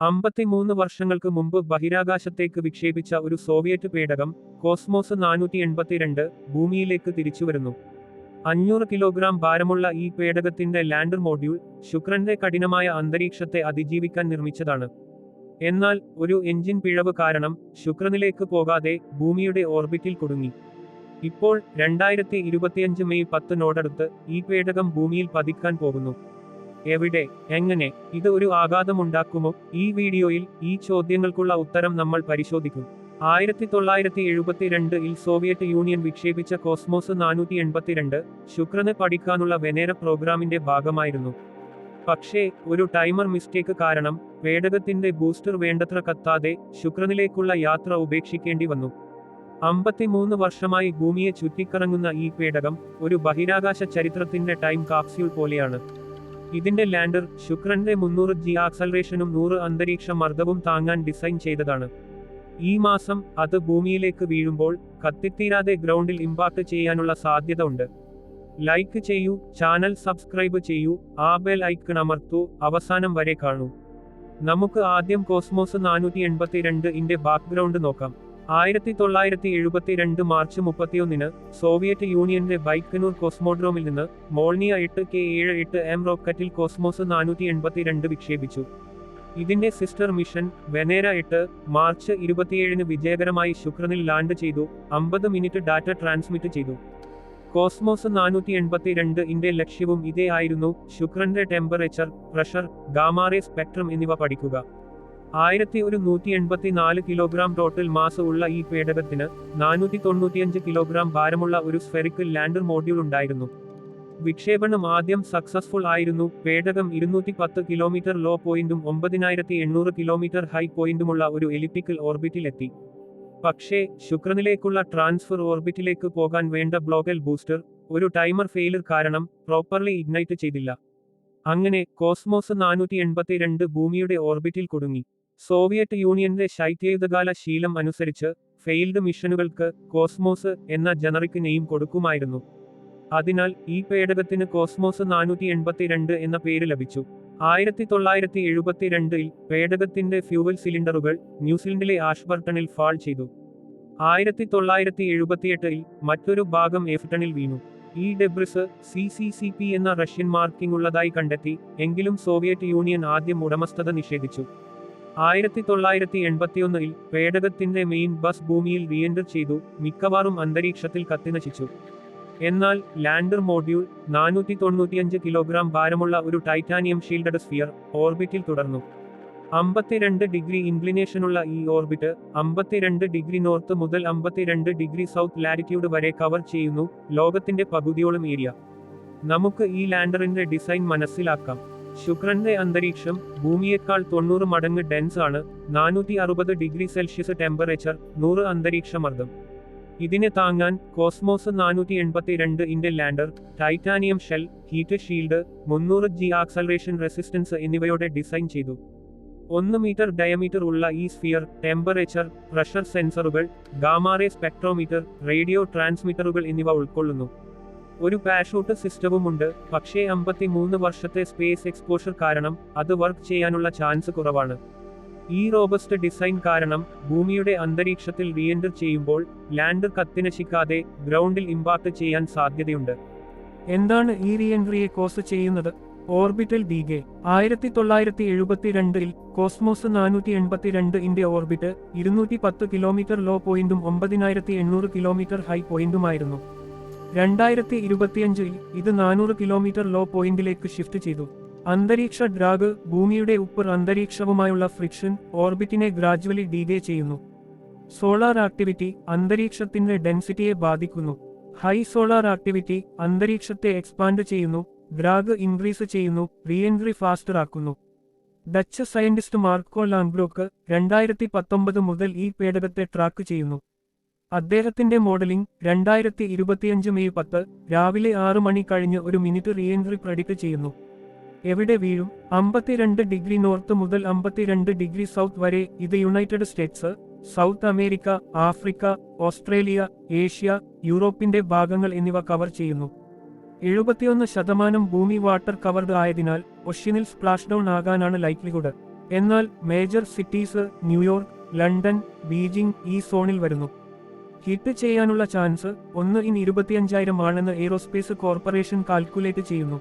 അമ്പത്തിമൂന്ന് വർഷങ്ങൾക്ക് മുമ്പ് ബഹിരാകാശത്തേക്ക് വിക്ഷേപിച്ച ഒരു സോവിയറ്റ് പേടകം കോസ്മോസ് നാനൂറ്റി എൺപത്തിരണ്ട് ഭൂമിയിലേക്ക് തിരിച്ചുവരുന്നു. അഞ്ഞൂറ് കിലോഗ്രാം ഭാരമുള്ള ഈ പേടകത്തിന്റെ ലാൻഡർ മോഡ്യൂൾ ശുക്രന്റെ കഠിനമായ അന്തരീക്ഷത്തെ അതിജീവിക്കാൻ നിർമ്മിച്ചതാണ്. എന്നാൽ ഒരു എഞ്ചിൻ പിഴവ് കാരണം ശുക്രനിലേക്ക് പോകാതെ ഭൂമിയുടെ ഓർബിറ്റിൽ കുടുങ്ങി. ഇപ്പോൾ രണ്ടായിരത്തി ഇരുപത്തിയഞ്ച് മെയ് പത്തിനോടടുത്ത് ഈ പേടകം ഭൂമിയിൽ പതിക്കാൻ പോകുന്നു. എവിടെ എങ്ങനെ ഇത് ഒരു ആഘാതമുണ്ടാക്കുമോ? ഈ വീഡിയോയിൽ ഈ ചോദ്യങ്ങൾക്കുള്ള ഉത്തരം നമ്മൾ പരിശോധിക്കും. ആയിരത്തി തൊള്ളായിരത്തി എഴുപത്തിരണ്ടിൽ സോവിയറ്റ് യൂണിയൻ വിക്ഷേപിച്ച കോസ്മോസ് നാനൂറ്റി എൺപത്തിരണ്ട് ശുക്രനെ പഠിക്കാനുള്ള വെനേര പ്രോഗ്രാമിന്റെ ഭാഗമായിരുന്നു. പക്ഷേ ഒരു ടൈമർ മിസ്റ്റേക്ക് കാരണം പേടകത്തിന്റെ ബൂസ്റ്റർ വേണ്ടത്ര കത്താതെ ശുക്രനിലേക്കുള്ള യാത്ര ഉപേക്ഷിക്കേണ്ടി വന്നു. അമ്പത്തിമൂന്ന് വർഷമായി ഭൂമിയെ ചുറ്റിക്കറങ്ങുന്ന ഈ പേടകം ഒരു ബഹിരാകാശ ചരിത്രത്തിന്റെ ടൈം കാപ്സ്യൂൾ പോലെയാണ്. ഇതിന്റെ ലാൻഡർ ശുക്രന്റെ മുന്നൂറ് ജി ആക്സലറേഷനും നൂറ് അന്തരീക്ഷ മർദ്ദവും താങ്ങാൻ ഡിസൈൻ ചെയ്തതാണ്. ഈ മാസം അത് ഭൂമിയിലേക്ക് വീഴുമ്പോൾ കത്തിത്തീരാതെ ഗ്രൗണ്ടിൽ ഇമ്പാക്ട് ചെയ്യാനുള്ള സാധ്യത ഉണ്ട്. ലൈക്ക് ചെയ്യൂ ചാനൽ സബ്സ്ക്രൈബ് ചെയ്യൂ ആ ബെൽ ഐക്കൺ അമർത്തൂ. അവസാനം വരെ കാണൂ. നമുക്ക് ആദ്യം കോസ്മോസ് നാനൂറ്റി എൺപത്തിരണ്ട് ഇന്റെ ബാക്ക്ഗ്രൗണ്ട് നോക്കാം. ആയിരത്തി തൊള്ളായിരത്തി എഴുപത്തിരണ്ട് മാർച്ച് മുപ്പത്തിയൊന്നിന് സോവിയറ്റ് യൂണിയന്റെ ബൈക്കനൂർ കോസ്മോഡ്രോമിൽ നിന്ന് മോൾണിയ എട്ട് കെ ഏഴ് എട്ട് എം റോക്കറ്റിൽ കോസ്മോസ് നാനൂറ്റി എൺപത്തിരണ്ട് വിക്ഷേപിച്ചു. ഇതിന്റെ സിസ്റ്റർ മിഷൻ വെനേര എട്ട് മാർച്ച് ഇരുപത്തിയേഴിന് വിജയകരമായി ശുക്രനിൽ ലാൻഡ് ചെയ്തു അമ്പത് മിനിറ്റ് ഡാറ്റ ട്രാൻസ്മിറ്റ് ചെയ്തു. കോസ്മോസ് നാനൂറ്റി എൺപത്തിരണ്ട് ഇന്റെ ലക്ഷ്യവും ഇതേ ആയിരുന്നു ശുക്രന്റെ temperature pressure gamma ray spectrum എന്നിവ പഠിക്കുക. ആയിരത്തി ഒരു നൂറ്റി എൺപത്തിനാല് കിലോഗ്രാം ടോട്ടൽ മാസ് ഉള്ള ഈ പേടകത്തിന് നാനൂറ്റി തൊണ്ണൂറ്റിയഞ്ച് കിലോഗ്രാം ഭാരമുള്ള ഒരു സ്ഫെറിക്കൽ ലാൻഡർ മോഡ്യൂൾ ഉണ്ടായിരുന്നു. വിക്ഷേപണം ആദ്യം സക്സസ്ഫുൾ ആയിരുന്നു. പേടകം ഇരുന്നൂറ്റി പത്ത് കിലോമീറ്റർ ലോ പോയിന്റും ഒമ്പതിനായിരത്തി എണ്ണൂറ് കിലോമീറ്റർ ഹൈ പോയിന്റുമുള്ള ഒരു എലിപ്റ്റിക്കൽ ഓർബിറ്റിലെത്തി പക്ഷേ ശുക്രനിലേക്കുള്ള ട്രാൻസ്ഫർ ഓർബിറ്റിലേക്ക് പോകാൻ വേണ്ട ബ്ലോഗൽ ബൂസ്റ്റർ ഒരു ടൈമർ ഫെയിലർ കാരണം പ്രോപ്പർലി ഇഗ്നൈറ്റ് ചെയ്തില്ല. അങ്ങനെ കോസ്മോസ് നാനൂറ്റി ഭൂമിയുടെ ഓർബിറ്റിൽ കുടുങ്ങി. സോവിയറ്റ് യൂണിയന്റെ ശൈത്യയുധകാല ശീലം അനുസരിച്ച് ഫെയിൽഡ് മിഷനുകൾക്ക് കോസ്മോസ് എന്ന ജനറിക് നെയിം കൊടുക്കുമായിരുന്നു. അതിനാൽ ഈ പേടകത്തിന് കോസ്മോസ് നാനൂറ്റി എൺപത്തിരണ്ട് എന്ന പേര് ലഭിച്ചു. ആയിരത്തി തൊള്ളായിരത്തി എഴുപത്തിരണ്ടിൽ പേടകത്തിന്റെ ഫ്യൂവൽ സിലിണ്ടറുകൾ ന്യൂസിലൻഡിലെ ആഷ്ബർട്ടണിൽ ഫാൾ ചെയ്തു. ആയിരത്തി തൊള്ളായിരത്തി എഴുപത്തിയെട്ടിൽ മറ്റൊരു ഭാഗം എഫ്ടണിൽ വീണു. ഈ debris C C C P എന്ന റഷ്യൻ മാർക്കിംഗ് ഉള്ളതായി കണ്ടെത്തി എങ്കിലും സോവിയറ്റ് യൂണിയൻ ആദ്യം ഉടമസ്ഥത നിഷേധിച്ചു. ആയിരത്തി തൊള്ളായിരത്തി എൺപത്തിയൊന്നിൽ പേടകത്തിന്റെ മെയിൻ ബസ് ഭൂമിയിൽ റീഎൻഡർ ചെയ്തു മിക്കവാറും അന്തരീക്ഷത്തിൽ കത്തിനശിച്ചു. എന്നാൽ ലാൻഡർ മോഡ്യൂൾ നാനൂറ്റി തൊണ്ണൂറ്റിയഞ്ച് കിലോഗ്രാം ഭാരമുള്ള ഒരു ടൈറ്റാനിയം ഷീൽഡഡ് സ്ഫിയർ ഓർബിറ്റിൽ തുടർന്നു. അമ്പത്തിരണ്ട് ഡിഗ്രി ഇൻക്ലിനേഷനുള്ള ഈ ഓർബിറ്റ് അമ്പത്തിരണ്ട് ഡിഗ്രി നോർത്ത് മുതൽ അമ്പത്തിരണ്ട് ഡിഗ്രി സൗത്ത് ലാറ്റിറ്റ്യൂഡ് വരെ കവർ ചെയ്യുന്നു ലോകത്തിന്റെ പകുതിയോളം ഏരിയ. നമുക്ക് ഈ ലാൻഡറിന്റെ ഡിസൈൻ മനസ്സിലാക്കാം. ശുക്രന്റെ അന്തരീക്ഷം ഭൂമിയേക്കാൾ തൊണ്ണൂറ് മടങ്ങ് ഡെൻസ് ആണ് നാനൂറ്റി അറുപത് ഡിഗ്രി സെൽഷ്യസ് ടെമ്പറേച്ചർ നൂറ് അന്തരീക്ഷ മർദ്ദം ഇതിനെ താങ്ങാൻ കോസ്മോസ് നാനൂറ്റി എൺപത്തിരണ്ട് ഇന്റെ lander titanium shell heat shield മുന്നൂറ് ജി ആക്സലറേഷൻ റെസിസ്റ്റൻസ് എന്നിവയോടെ ഡിസൈൻ ചെയ്തു. ഒന്ന് മീറ്റർ ഡയമീറ്റർ ഉള്ള ഈ സ്ഫിയർ ടെമ്പറേച്ചർ പ്രഷർ സെൻസറുകൾ ഗാമാറെ സ്പെക്ട്രോമീറ്റർ റേഡിയോ ട്രാൻസ്മിറ്ററുകൾ എന്നിവ ഉൾക്കൊള്ളുന്നു. ഒരു പാഷൂട്ട് സിസ്റ്റവുമുണ്ട് പക്ഷേ അമ്പത്തിമൂന്ന് വർഷത്തെ സ്പേസ് എക്സ്പോഷർ കാരണം അത് വർക്ക് ചെയ്യാനുള്ള ചാൻസ് കുറവാണ്. ഈ റോബസ്റ്റ് ഡിസൈൻ കാരണം ഭൂമിയുടെ അന്തരീക്ഷത്തിൽ റീഎൻഡർ ചെയ്യുമ്പോൾ ലാൻഡർ കത്തിനശിക്കാതെ ഗ്രൗണ്ടിൽ ഇമ്പാക്ട് ചെയ്യാൻ സാധ്യതയുണ്ട്. എന്താണ് ഈ റീഎൻട്രിയെ കോസ് ചെയ്യുന്നത്? ഓർബിറ്റൽ ഡീഗെ ആയിരത്തി തൊള്ളായിരത്തി എഴുപത്തിരണ്ടിൽ കോസ്മോസ് നാനൂറ്റി എൺപത്തിരണ്ട് ഇന്റെ ഓർബിറ്റ് ഇരുന്നൂറ്റി പത്ത് കിലോമീറ്റർ ലോ പോയിന്റും ഒമ്പതിനായിരത്തി എണ്ണൂറ് കിലോമീറ്റർ ഹൈ പോയിന്റുമായിരുന്നു രണ്ടായിരത്തി ഇരുപത്തിയഞ്ചിൽ ഇത് നാനൂറ് കിലോമീറ്റർ ലോ പോയിന്റിലേക്ക് ഷിഫ്റ്റ് ചെയ്തു. അന്തരീക്ഷ ഡ്രാഗ് ഭൂമിയുടെ ഉപ്പർ അന്തരീക്ഷവുമായുള്ള ഫ്രിക്ഷൻ ഓർബിറ്റിനെ ഗ്രാജുവലി ഡീഗേ ചെയ്യുന്നു. സോളാർ ആക്ടിവിറ്റി അന്തരീക്ഷത്തിന്റെ ഡെൻസിറ്റിയെ ബാധിക്കുന്നു. ഹൈ സോളാർ ആക്ടിവിറ്റി അന്തരീക്ഷത്തെ എക്സ്പാൻഡ് ചെയ്യുന്നു ഡ്രാഗ് ഇൻക്രീസ് ചെയ്യുന്നു റീഎൻട്രി ഫാസ്റ്റർ ആക്കുന്നു. ഡച്ച് സയന്റിസ്റ്റ് മാർക്കോ ലാംബ്രോക്ക് രണ്ടായിരത്തി പത്തൊമ്പത് മുതൽ ഈ പേടകത്തെ ട്രാക്ക് ചെയ്യുന്നു. അദ്ദേഹത്തിന്റെ മോഡലിംഗ് രണ്ടായിരത്തി ഇരുപത്തിയഞ്ച് മെയ് പത്ത് രാവിലെ ആറ് മണി കഴിഞ്ഞ് ഒരു മിനിറ്റ് റീഎൻട്രി പ്രഡിക്ട് ചെയ്യുന്നു. എവിടെ വീഴും? അമ്പത്തിരണ്ട് ഡിഗ്രി നോർത്ത് മുതൽ അമ്പത്തിരണ്ട് ഡിഗ്രി സൗത്ത് വരെ ഇത് United States South America Africa Australia Asia യൂറോപ്പിന്റെ ഭാഗങ്ങൾ എന്നിവ കവർ ചെയ്യുന്നു. എഴുപത്തിയൊന്ന് ശതമാനം ഭൂമി വാട്ടർ കവർഡ് ആയതിനാൽ ഒഷ്യനിൽ സ്പ്ലാഷ് ഡൗൺ ആകാനാണ് ലൈക്ലിഹുഡ് എന്നാൽ major cities New York London Beijing ഈ സോണിൽ വരുന്നു. ഹിറ്റ് ചെയ്യാനുള്ള ചാൻസ് ഒന്ന് ഇൻ ഇരുപത്തിയഞ്ചായിരം ആണെന്ന് എയ്റോസ്പേസ് കോർപ്പറേഷൻ കാൽക്കുലേറ്റ് ചെയ്യുന്നു.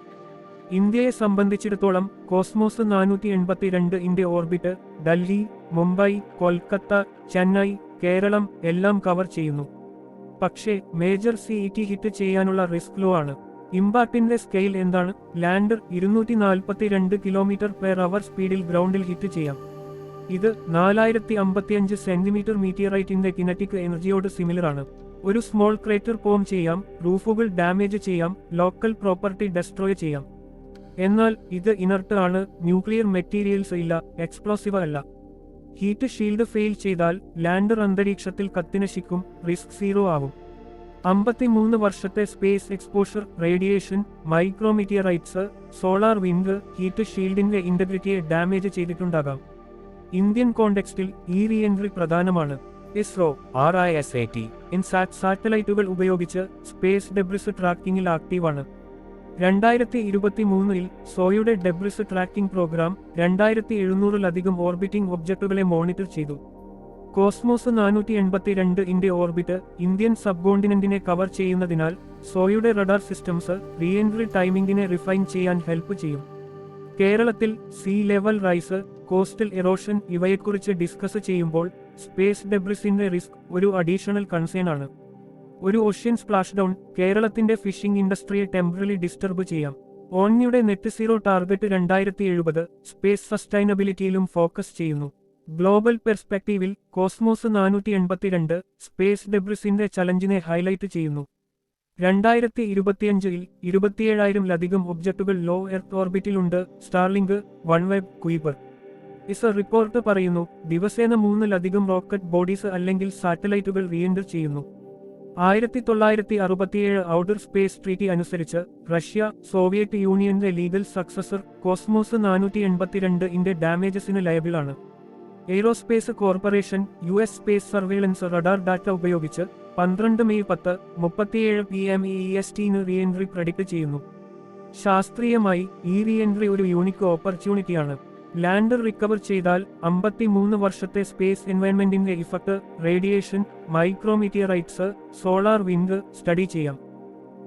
ഇന്ത്യയെ സംബന്ധിച്ചിടത്തോളം കോസ്മോസ് നാനൂറ്റി എൺപത്തിരണ്ട് ഇന്റെ ഓർബിറ്റ് ഡൽഹി മുംബൈ കൊൽക്കത്ത ചെന്നൈ കേരളം എല്ലാം കവർ ചെയ്യുന്നു. പക്ഷേ മേജർ സി ടി ഹിറ്റ് ചെയ്യാനുള്ള റിസ്ക് ലോ ആണ്. ഇമ്പാക്റ്റിന്റെ സ്കെയിൽ എന്താണ്? ലാൻഡർ ഇരുന്നൂറ്റി നാൽപ്പത്തിരണ്ട് കിലോമീറ്റർ പെർ അവർ സ്പീഡിൽ ഗ്രൗണ്ടിൽ ഹിറ്റ് ചെയ്യാം. ഇത് നാലായിരത്തി അമ്പത്തിയഞ്ച് സെന്റിമീറ്റർ മീറ്റിയറൈറ്റിന്റെ കിനറ്റിക് എനർജിയോട് സിമിലർ ആണ് ഒരു സ്മോൾ ക്രേറ്റർ ഫോം ചെയ്യാം റൂഫുകൾ ഡാമേജ് ചെയ്യാം ലോക്കൽ പ്രോപ്പർട്ടി ഡെസ്ട്രോയ് ചെയ്യാം. എന്നാൽ ഇത് ഇനർട്ട് ആണ് ന്യൂക്ലിയർ മെറ്റീരിയൽസ് ഇല്ല എക്സ്പ്ലോസീവ് അല്ല. ഹീറ്റ് ഷീൽഡ് ഫെയിൽ ചെയ്താൽ ലാൻഡർ അന്തരീക്ഷത്തിൽ കത്തിനശിക്കും റിസ്ക് സീറോ ആവും. അമ്പത്തിമൂന്ന് വർഷത്തെ space exposure radiation micrometeorites solar wind heat ഷീൽഡിന്റെ ഇന്റഗ്രിറ്റിയെ ഡാമേജ് ചെയ്തിട്ടുണ്ടാകാം. ഇന്ത്യൻ കോണ്ടെക്സ്റ്റിൽ ഈ റീഎൻട്രി പ്രധാനമാണ്. ISRO R I S A T INSAT സാറ്റലൈറ്റുകൾ ഉപയോഗിച്ച് സ്പേസ് ഡെബ്രിസ് ട്രാക്കിംഗിൽ ആക്റ്റീവാണ് രണ്ടായിരത്തി ഇരുപത്തി മൂന്നിൽ സോയുടെ ഡെബ്രിസ് ട്രാക്കിംഗ് പ്രോഗ്രാം രണ്ടായിരത്തി എഴുന്നൂറിലധികം ഓർബിറ്റിംഗ് ഒബ്ജക്റ്റുകളെ മോണിറ്റർ ചെയ്തു. കോസ്മോസ് നാനൂറ്റി എൺപത്തിരണ്ട് ഇന്റെ ഓർബിറ്റ് ഇന്ത്യൻ സബ് കോണ്ടിനെന്റിനെ കവർ ചെയ്യുന്നതിനാൽ സോയുടെ റഡാർ സിസ്റ്റംസ് റീഎൻട്രി ടൈമിംഗിനെ റിഫൈൻ ചെയ്യാൻ ഹെൽപ്പ് ചെയ്യും. കേരളത്തിൽ sea level rise coastal erosion ഇവയെക്കുറിച്ച് ഡിസ്കസ് ചെയ്യുമ്പോൾ സ്പേസ് ഡെബ്രിസിന്റെ റിസ്ക് ഒരു അഡീഷണൽ കൺസേൺ ആണ്. ഒരു ഓഷ്യൻ സ്പ്ലാഷ് ഡൗൺ കേരളത്തിന്റെ ഫിഷിംഗ് ഇൻഡസ്ട്രിയെ ടെമ്പററി ഡിസ്റ്റർബ് ചെയ്യാം. ഓൺയുടെ നെറ്റ് സീറോ ടാർഗറ്റ് രണ്ടായിരത്തി എഴുപത് സ്പേസ് സസ്റ്റൈനബിലിറ്റിയിലും ഫോക്കസ് ചെയ്യുന്നു. ഗ്ലോബൽ പെർസ്പെക്റ്റീവിൽ കോസ്മോസ് നാനൂറ്റി എൺപത്തിരണ്ട് സ്പേസ് ഡെബ്രിസിന്റെ ചലഞ്ചിനെ ഹൈലൈറ്റ് ചെയ്യുന്നു. രണ്ടായിരത്തി ഇരുപത്തിയഞ്ചിൽ ഇരുപത്തിയേഴായിരം ലധികം ഒബ്ജക്റ്റുകൾ low earth ഓർബിറ്റിലുണ്ട്. Starlink OneWeb Kuiper ESA report പറയുന്നു ദിവസേന മൂന്നിലധികം റോക്കറ്റ് ബോഡീസ് അല്ലെങ്കിൽ സാറ്റലൈറ്റുകൾ റീഎൻഡർ ചെയ്യുന്നു. ആയിരത്തി തൊള്ളായിരത്തി അറുപത്തിയേഴ് ഔട്ടർ സ്പേസ് ട്രീറ്റി അനുസരിച്ച് റഷ്യ സോവിയറ്റ് യൂണിയന്റെ ലീഗൽ സക്സസർ കോസ്മോസ് നാനൂറ്റി എൺപത്തിരണ്ട് ഇന്റെ ഡാമേജസിന് ലയബിളാണ് aerospace corporation U S space surveillance radar data ഉപയോഗിച്ച് പന്ത്രണ്ട് മെയ് പത്ത് മുപ്പത്തിയേഴ് പി എം ഇ എസ് ടിന് റീഎൻട്രി പ്രഡിക്റ്റ് ചെയ്യുന്നു. ശാസ്ത്രീയമായി ഈ റീഎൻട്രി ഒരു യൂണിക് ഓപ്പർച്യൂണിറ്റിയാണ്. ലാൻഡർ റിക്കവർ ചെയ്താൽ അമ്പത്തിമൂന്ന് വർഷത്തെ space എൻവയൺമെന്റിന്റെ effect radiation micrometeorites solar wind study ചെയ്യാം.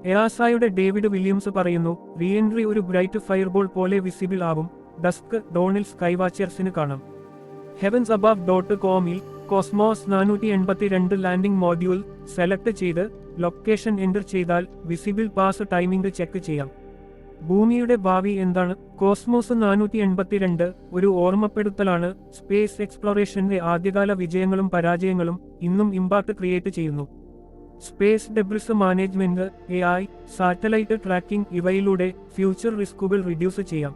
എയാസായുടെ ഡേവിഡ് വില്യംസ് പറയുന്നു റീഎൻട്രി ഒരു ബ്രൈറ്റ് ഫയർബോൾ പോലെ വിസിബിൾ ആവും. ഡസ്ക് ഡോണിൽ സ്കൈവാച്ചേഴ്സിന് കാണാം. ഹെവൻസ് അബാബ് ഡോട്ട് കോമിൽ കോസ്മോസ് നാനൂറ്റി എൺപത്തിരണ്ട് ലാൻഡിംഗ് മോഡ്യൂൾ സെലക്ട് ചെയ്ത് ലൊക്കേഷൻ എന്റർ ചെയ്താൽ വിസിബിൾ പാസ് ടൈമിംഗ് ചെക്ക് ചെയ്യാം. ഭൂമിയുടെ ഭാവി എന്താണ്? കോസ്മോസ് നാനൂറ്റി എൺപത്തിരണ്ട് ഒരു ഓർമ്മപ്പെടുത്തലാണ് സ്പേസ് എക്സ്പ്ലോറേഷന്റെ ആദ്യകാല വിജയങ്ങളും പരാജയങ്ങളും ഇന്നും ഇമ്പാക്ട് ക്രിയേറ്റ് ചെയ്യുന്നു. Space debris management A I satellite tracking ഇവയിലൂടെ future റിസ്കുകൾ റിഡ്യൂസ് ചെയ്യാം.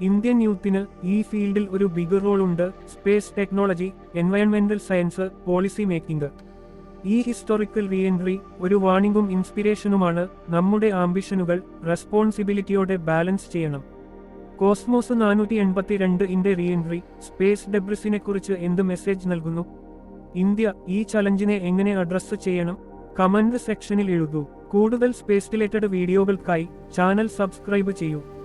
ഇന്ത്യൻ യൂത്തിന് ഈ ഫീൽഡിൽ ഒരു ബിഗ് റോൾ ഉണ്ട് സ്പേസ് ടെക്നോളജി എൻവയൺമെന്റൽ സയൻസ് പോളിസി മേക്കിംഗ്. ഈ ഹിസ്റ്റോറിക്കൽ റീഎൻട്രി ഒരു വാണിംഗും ഇൻസ്പിരേഷനുമാണ് നമ്മുടെ ആംബിഷനുകൾ റെസ്പോൺസിബിലിറ്റിയോടെ ബാലൻസ് ചെയ്യണം. കോസ്മോസ് നാനൂറ്റി എൺപത്തിരണ്ട് ഇന്റെ റീഎൻട്രി സ്പേസ് ഡെബ്രിസിനെ കുറിച്ച് എന്ത് മെസ്സേജ് നൽകുന്നു? ഇന്ത്യ ഈ ചലഞ്ചിനെ എങ്ങനെ അഡ്രസ്സ് ചെയ്യണം? കമന്റ് സെക്ഷനിൽ എഴുതൂ. കൂടുതൽ സ്പേസ് റിലേറ്റഡ് വീഡിയോകൾക്കായി ചാനൽ സബ്സ്ക്രൈബ് ചെയ്യൂ.